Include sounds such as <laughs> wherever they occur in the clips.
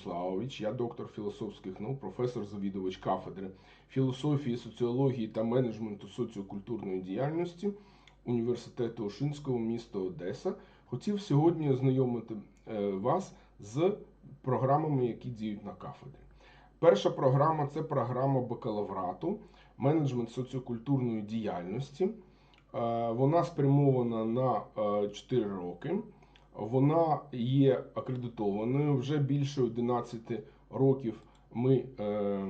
Руславович. Я доктор філософських наук, професор завідувач кафедри філософії, соціології та менеджменту соціокультурної діяльності університету Ошинського міста Одеса. Хотів сьогодні ознайомити е, вас з програмами, які діють на кафедрі. Перша програма це програма бакалаврату, менеджмент соціокультурної діяльності. Е, Вона спрямована на 4 роки. Вона є акредитованою. Вже більше 11 років ми е,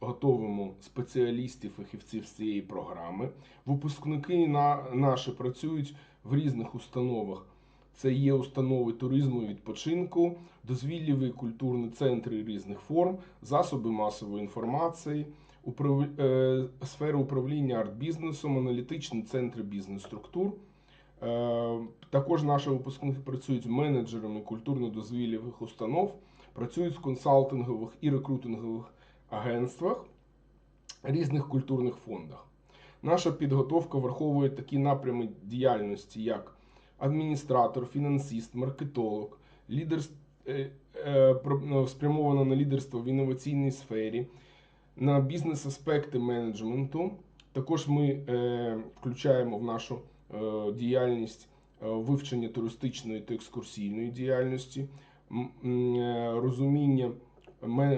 готовимо спеціалістів, фахівців з цієї програми. Випускники на, наші працюють в різних установах. Це є установи туризму і відпочинку, дозвіллєві культурні центри різних форм, засоби масової інформації, управ... е, сфери управління арт-бізнесом, аналітичні центри бізнес-структур. Е, Також наші випускники працюють менеджерами культурно-дозвіллєвих установ, працюють в консалтингових і рекрутингових агентствах, різних культурних фондах. Наша підготовка враховує такі напрями діяльності, як адміністратор, фінансист, маркетолог, лідер е, е, ну, спрямована на лідерство в інноваційній сфері, на бізнес-аспекти менеджменту. Також ми включаємо в нашу діяльність е, вивчення туристичної та екскурсійної діяльності, е, розуміння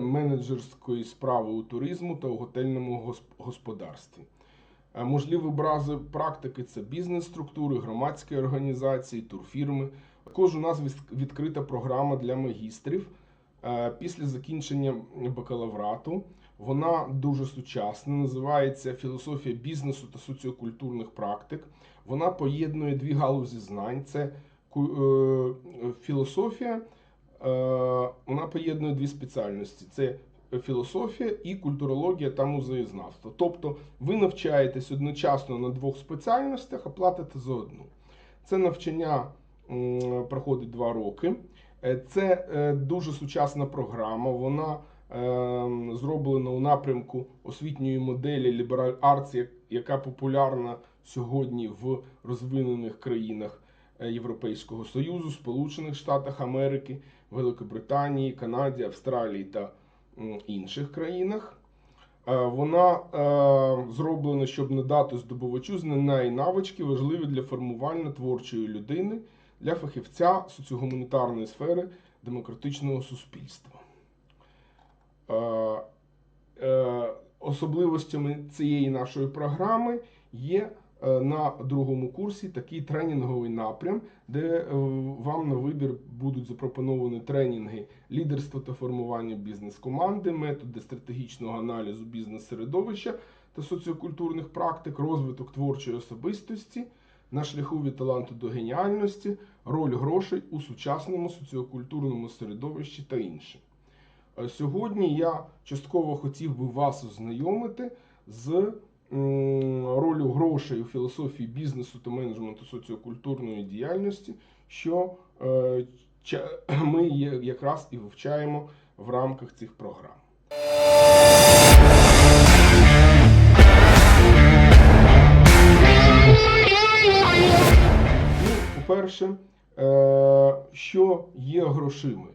менеджерської справи у туризму та у готельному гос- господарстві. Е, Можливі образи практики це бізнес-структури, громадські організації, турфірми. Також у нас відкрита програма для магістрів е, після закінчення бакалаврату. Вона дуже сучасна, називається філософія бізнесу та соціокультурних практик. Вона поєднує дві галузі знань: це е, філософія, е, вона поєднує дві спеціальності: це філософія і культурологія та музеєзнавство. Тобто ви навчаєтесь одночасно на двох спеціальностях, а платите за одну. Це навчання проходить два роки. Е, Це дуже сучасна програма. Вона зроблена у напрямку освітньої моделі Liberal Arts, яка популярна сьогодні в розвинених країнах е, Європейського Союзу, Сполучених Штатах Америки, Великобританії, Канаді, Австралії та інших країнах. Е, Вона е, зроблена, щоб надати здобувачу знання і навички, важливі для формування творчої людини, для фахівця соціогуманітарної сфери демократичного суспільства. Е, е, Особливостями цієї нашої програми є е, на другому курсі такий тренінговий напрям, де вам на вибір будуть запропоновані тренінги лідерства та формування бізнес-команди, методи стратегічного аналізу бізнес-середовища та соціокультурних практик, розвиток творчої особистості на шляху від таланту до геніальності, роль грошей у сучасному соціокультурному середовищі та інше. Е, Сьогодні я частково хотів би вас ознайомити з м, ролью грошей у філософії бізнесу та менеджменту соціокультурної діяльності, що е, <clears throat> ми якраз і вивчаємо в рамках цих програм. Ну, по-перше, е, що є грошима?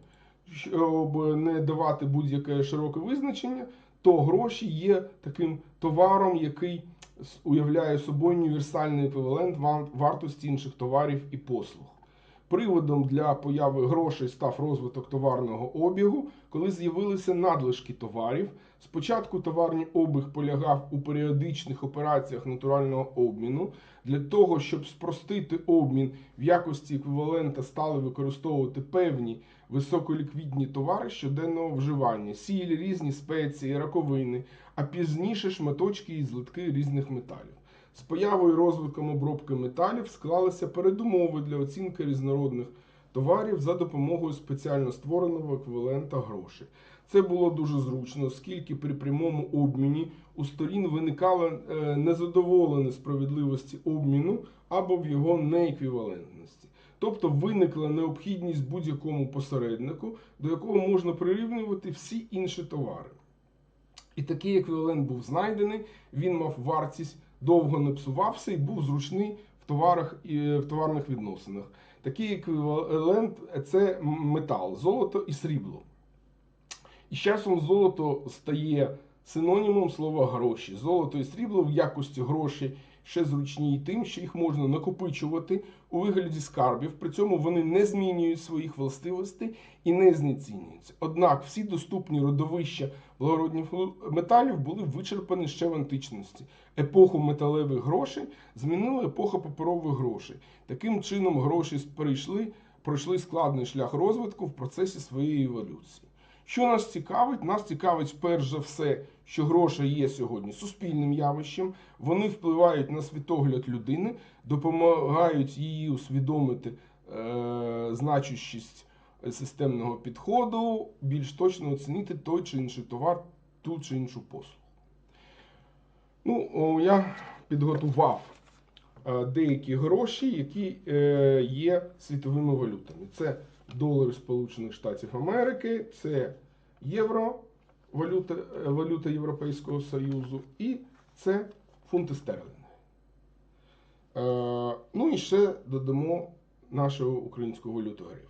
Щоб не давати будь-яке широке визначення, то гроші є таким товаром, який уявляє собою універсальний еквівалент вартості інших товарів і послуг. Приводом для появи грошей став розвиток товарного обігу, коли з'явилися надлишки товарів. Спочатку товарний обіг полягав у періодичних операціях натурального обміну. Для того, щоб спростити обмін в якості еквівалента, стали використовувати певні високоліквідні товари щоденного вживання, сіль, різні спеції, раковини, а пізніше шматочки і злитки різних металів. З появою і розвитком обробки металів склалися передумови для оцінки різнородних товарів за допомогою спеціально створеного еквівалента грошей. Це було дуже зручно, оскільки при прямому обміні у сторін виникало е, незадоволення справедливості обміну або в його нееквівалентності. Тобто виникла необхідність будь-якому посереднику, до якого можна прирівнювати всі інші товари. І такий еквівалент був знайдений, він мав вартість, довго не псувався і був зручний в товарах і в товарних відносинах. такий еквівалент це метал, золото і срібло. І з часом золото стає синонімом слова гроші. Золото і срібло в якості грошей ще зручні і тим, що їх можна накопичувати у вигляді скарбів. При цьому вони не змінюють своїх властивостей і не знецінюються. Однак всі доступні родовища благородних металів були вичерпані ще в античності. Епоху металевих грошей змінила епоха паперових грошей. Таким чином, гроші перейшли, пройшли складний шлях розвитку в процесі своєї еволюції. Що нас цікавить? Нас цікавить перш за все, що гроші є сьогодні суспільним явищем. Вони впливають на світогляд людини, допомагають її усвідомити е, значущість системного підходу, більш точно оцінити той чи інший товар, ту чи іншу послугу. Ну, о, я підготував е, деякі гроші, які е, є світовими валютами. Це долари Сполучених Штатів Америки, це євро, валюта, е, валюта Європейського Союзу, і це фунти стерлінги. Е, ну і ще додамо нашу українську валюту гривню.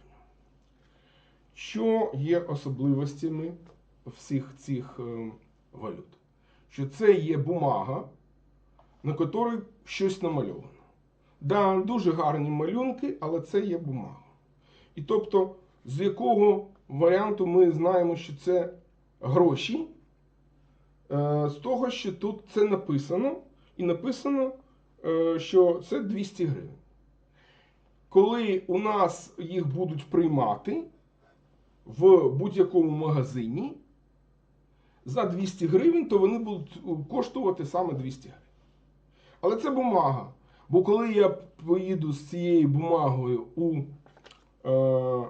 Що є особливостями всіх цих е, валют? Що це є бумага, на якій щось намальовано. Да, дуже гарні малюнки, але це є бумага. І тобто, з якого варіанту ми знаємо, що це гроші, Е, з того, що тут це написано, і написано, е, що це 200 гривень. Коли у нас їх будуть приймати в будь-якому магазині за 200 гривень, то вони будуть коштувати саме 200 гривень. Але це бумага. Бо коли я поїду з цією бумагою у е,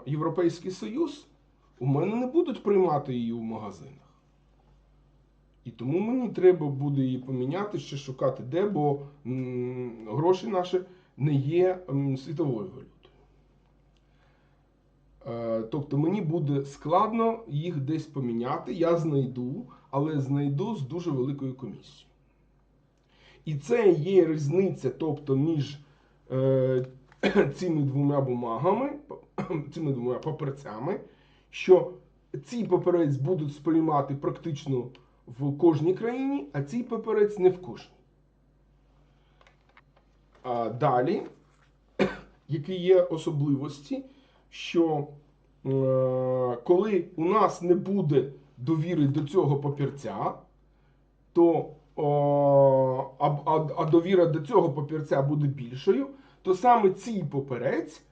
Європейський Союз, у мене не будуть приймати її у магазинах. І тому мені треба буде її поміняти, ще шукати де, бо гроші наші не є світовою валютою. Е, тобто мені буде складно їх десь поміняти. Я знайду, але знайду з дуже великою комісією. І це є різниця, тобто між е, <coughs> цими двома бумагами, <laughs> цими двома паперцями, що ці паперець будуть сприймати практично в кожній країні, а цей паперець не в кожній. А далі, <coughs> які є особливості, що е, коли у нас не буде довіри до цього папірця, то а, а, а довіра до цього папірця буде більшою, то саме цей папірець е,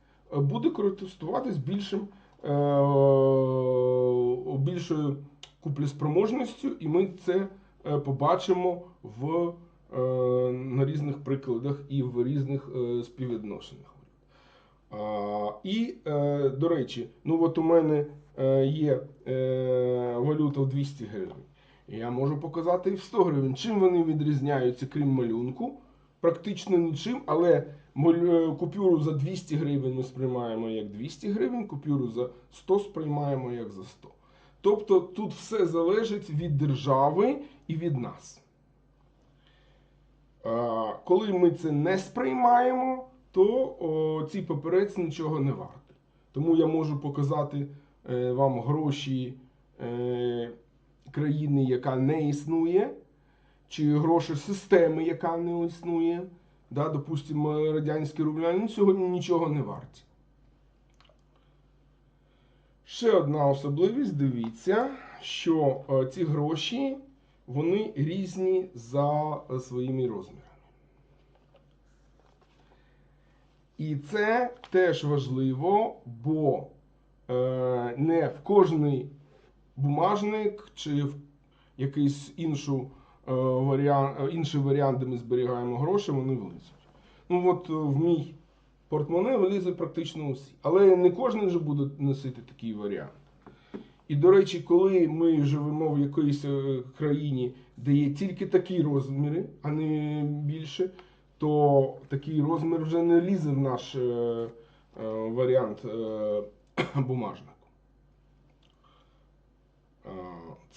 буде користуватись більшим, е, більшою куплеспроможністю, і ми це е, побачимо в, е, на різних прикладах і в різних співвідношеннях. І, до речі, ну от у мене є валюта в 200 гривень. Я можу показати і в 100 гривень. Чим вони відрізняються, крім малюнку? Практично нічим, але купюру за 200 гривень ми сприймаємо як 200 гривень, купюру за 100 сприймаємо як за 100. Тобто тут все залежить від держави і від нас. Коли ми це не сприймаємо, то о, цей папірець нічого не вартий. Тому я можу показати е, вам гроші е, країни, яка не існує, чи гроші системи, яка не існує. Да, Допустимо, радянські рубляни сьогодні нічого не варті. Ще одна особливість, дивіться, що е, ці гроші вони різні за е, своїми розмірами. І це теж важливо, бо е, не в кожний бумажник чи в якийсь іншу, е, варіант, е, інший варіант, де ми зберігаємо гроші, вони влізуть. Ну от е, в мій портмоне влізе практично усі. Але не кожен же буде носити такий варіант. І, до речі, коли ми живемо в якоїсь е, країні, де є тільки такі розміри, а не більше, то такий розмір вже не лізе в наш е, е, варіант е, <coughs> бумажнику. Е,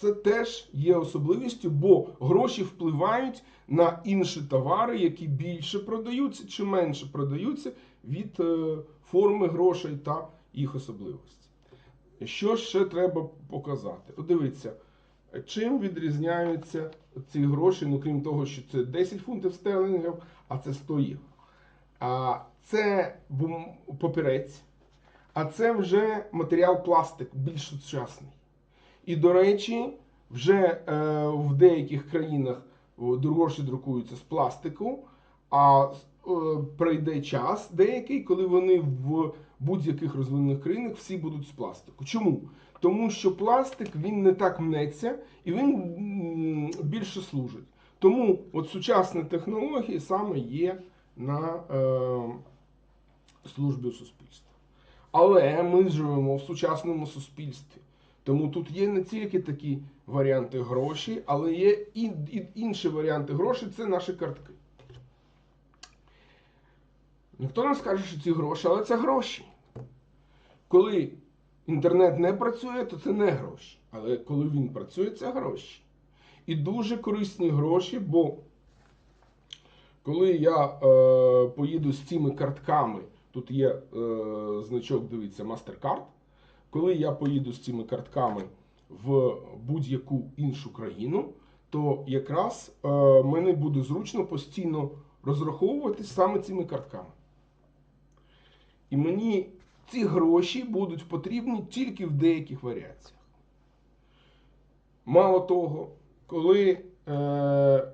Це теж є особливістю, бо гроші впливають на інші товари, які більше продаються чи менше продаються від е, форми грошей та їх особливості. Що ще треба показати? От дивіться, чим відрізняються ці гроші, ну крім того, що це 10 фунтів стерлингів, а це 100 євро. А це папірець, а це вже матеріал пластик, більш сучасний. І, до речі, вже е, в деяких країнах гроші друкуються з пластику, а е, прийде час деякий, коли вони в будь-яких розвинених країнах всі будуть з пластику. Чому? Тому що пластик він не так мнеться і він більше служить. Тому от сучасні технології саме є на е, службі суспільства. Але ми живемо в сучасному суспільстві. Тому тут є не тільки такі варіанти гроші, але є і, інші варіанти грошей це наші картки. Ніхто не скаже, що ці гроші, але це гроші. Коли інтернет не працює, то це не гроші. Але коли він працює, це гроші. І дуже корисні гроші, бо коли я е, поїду з цими картками, тут є е, значок, дивіться, MasterCard. Коли я поїду з цими картками в будь-яку іншу країну, то якраз е, мені буде зручно постійно розраховуватись саме цими картками. І мені ці гроші будуть потрібні тільки в деяких варіаціях. Мало того, коли е,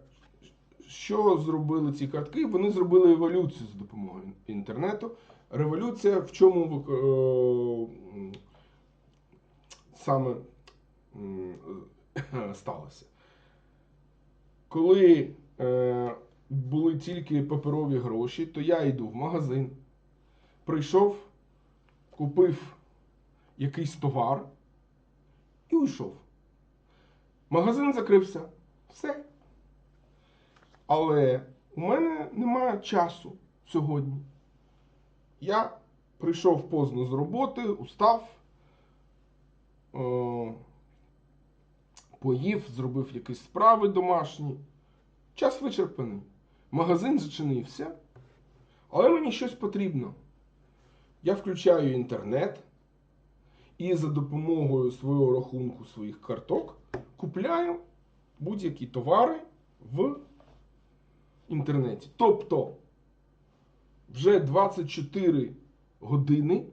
що зробили ці картки? Вони зробили еволюцію за допомогою інтернету. Революція в чому е, саме <laughs> сталося? Коли е, були тільки паперові гроші, то я йду в магазин, прийшов, купив якийсь товар і уйшов. Магазин закрився. Все. Але у мене немає часу сьогодні. Я прийшов поздно з роботи, устав, е, поїв, зробив якісь справи домашні. Час вичерпаний. Магазин зачинився, але мені щось потрібно. Я включаю інтернет і за допомогою свого рахунку своїх карток купляю будь-які товари в інтернеті. Тобто вже 24 години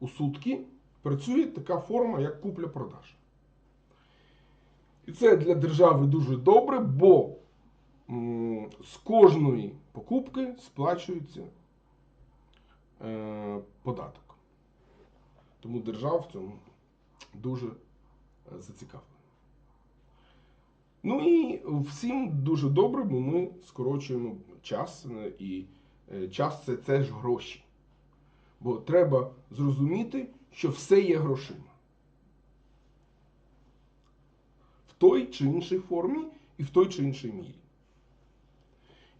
у сутки працює така форма, як купля-продаж. І це для держави дуже добре, бо з кожної покупки сплачується е, податок. Тому держава в цьому дуже е, зацікавлена. Ну і всім дуже добре, бо ми скорочуємо час, е, і час це теж гроші. Бо треба зрозуміти, що все є грошима. В той чи іншій формі і в той чи іншій мірі.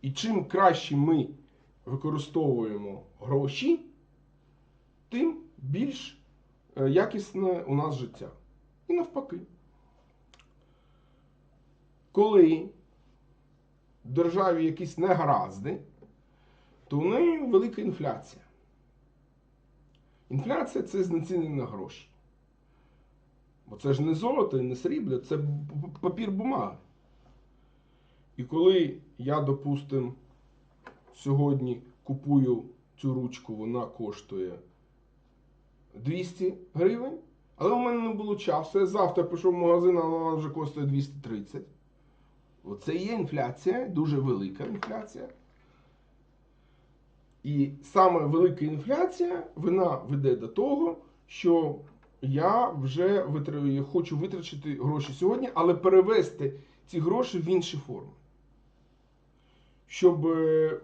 І чим краще ми використовуємо гроші, тим більш е, якісне у нас життя. І навпаки. Коли в державі якісь негаразди, то в неї велика інфляція. Інфляція це знецінення грошей. Бо це ж не золото і не срібло, це папір бумаги. І коли я, допустим, сьогодні купую цю ручку, вона коштує 200 гривень, але у мене не було часу. Я завтра пішов в магазин, а вона вже коштує 230. Оце є інфляція, дуже велика інфляція. І саме велика інфляція, вона веде до того, що я вже витр- хочу витрачити гроші сьогодні, але перевести ці гроші в інші форми. Щоб е,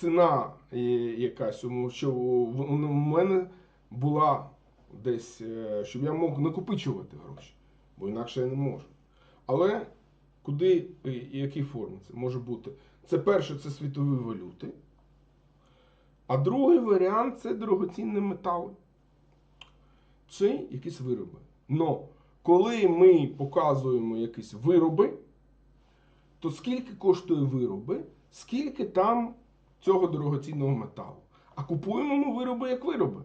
ціна е, якась, що в- мене була десь, е, щоб я мог накопичувати гроші, бо інакше я не можу. Але куди і які форми це може бути? Це перше, це світові валюти. А другий варіант це дорогоцінні метали. Чи якісь вироби. Но коли ми показуємо якісь вироби, то скільки коштує вироби, скільки там цього дорогоцінного металу. А купуємо ми вироби як вироби.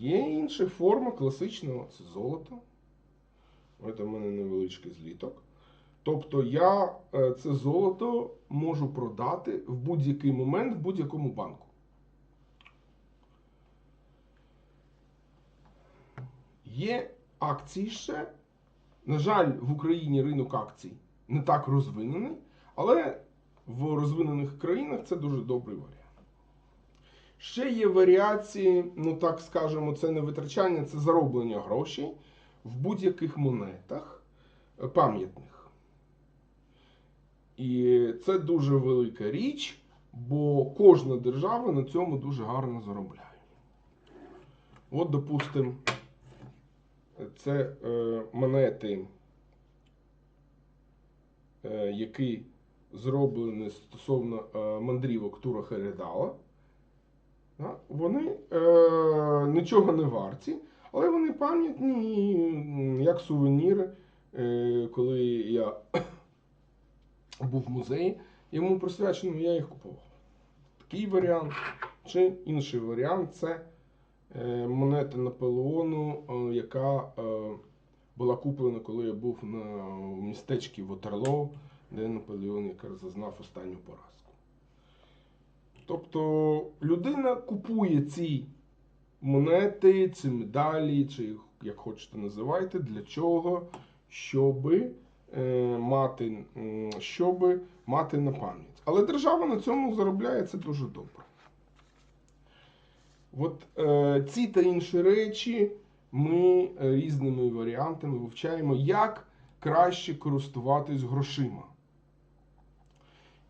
Є інша форма класичного це золото. Ось у мене невеличкий зліток. Тобто я е, це золото можу продати в будь-який момент в будь-якому банку. Є акції ще. На жаль, в Україні ринок акцій не так розвинений, але в розвинених країнах це дуже добрий варіант. Ще є варіації, ну так скажемо, це не витрачання, це зароблення грошей в будь-яких монетах пам'ятних. І це дуже велика річ, бо кожна держава на цьому дуже гарно заробляє. От, допустимо, це е, монети, е, які зроблені стосовно е, мандрівок Тура Хередала. Вони е, нічого не варті, але вони пам'ятні як сувеніри. Е, коли я <coughs> був в музеї, йому присвячено, я їх купував. Такий варіант. Чи інший варіант це е, монета Наполеону, е, яка е, була куплена, коли я був на в містечку Ватерлоо, де Наполеон якраз зазнав останню поразку. Тобто людина купує ці монети, ці медалі, чи як хочете називайте, для чого? Щоби е, мати, щоби мати на пам'ять. Але держава на цьому заробляє це дуже добре. От е, ці та інші речі ми е, різними варіантами вивчаємо, як краще користуватись грошима.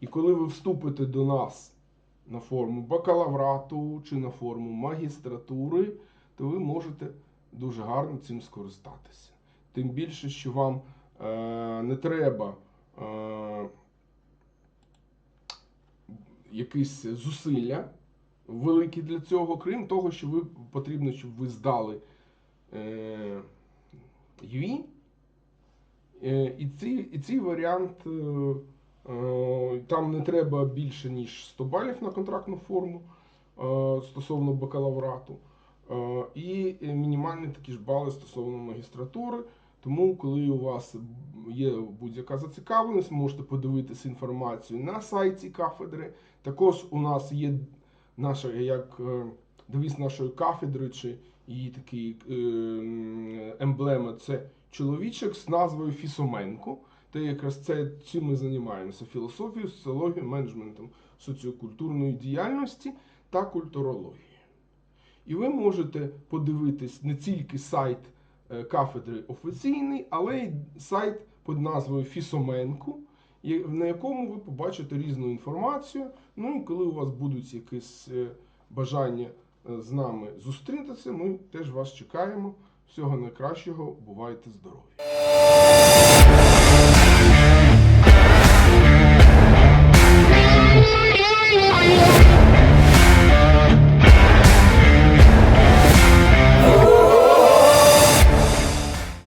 І коли ви вступите до нас на форму бакалаврату чи на форму магістратури, то ви можете дуже гарно цим скористатися. Тим більше, що вам е, не треба е, якісь зусилля великі для цього, крім того, що ви потрібно, щоб ви здали е, ЮІ. Е, і, ці, і цей варіант. Там не треба більше, ніж 100 балів на контрактну форму е, стосовно бакалаврату. Е, І мінімальні такі ж бали стосовно магістратури. Тому, коли у вас є будь-яка зацікавленість, можете подивитися інформацію на сайті кафедри. Також у нас є наша як е, девіз нашої кафедри, чи її такий е, емблема це чоловічок з назвою Фісоменко. Та якраз це цим ми займаємося філософією, соціологією, менеджментом соціокультурної діяльності та культурології. І ви можете подивитись не тільки сайт е, кафедри офіційний, але й сайт під назвою Фісоменко, і- на якому ви побачите різну інформацію. Ну і коли у вас будуть якісь е, бажання е, з нами зустрітися, ми теж вас чекаємо. Всього найкращого, бувайте здорові!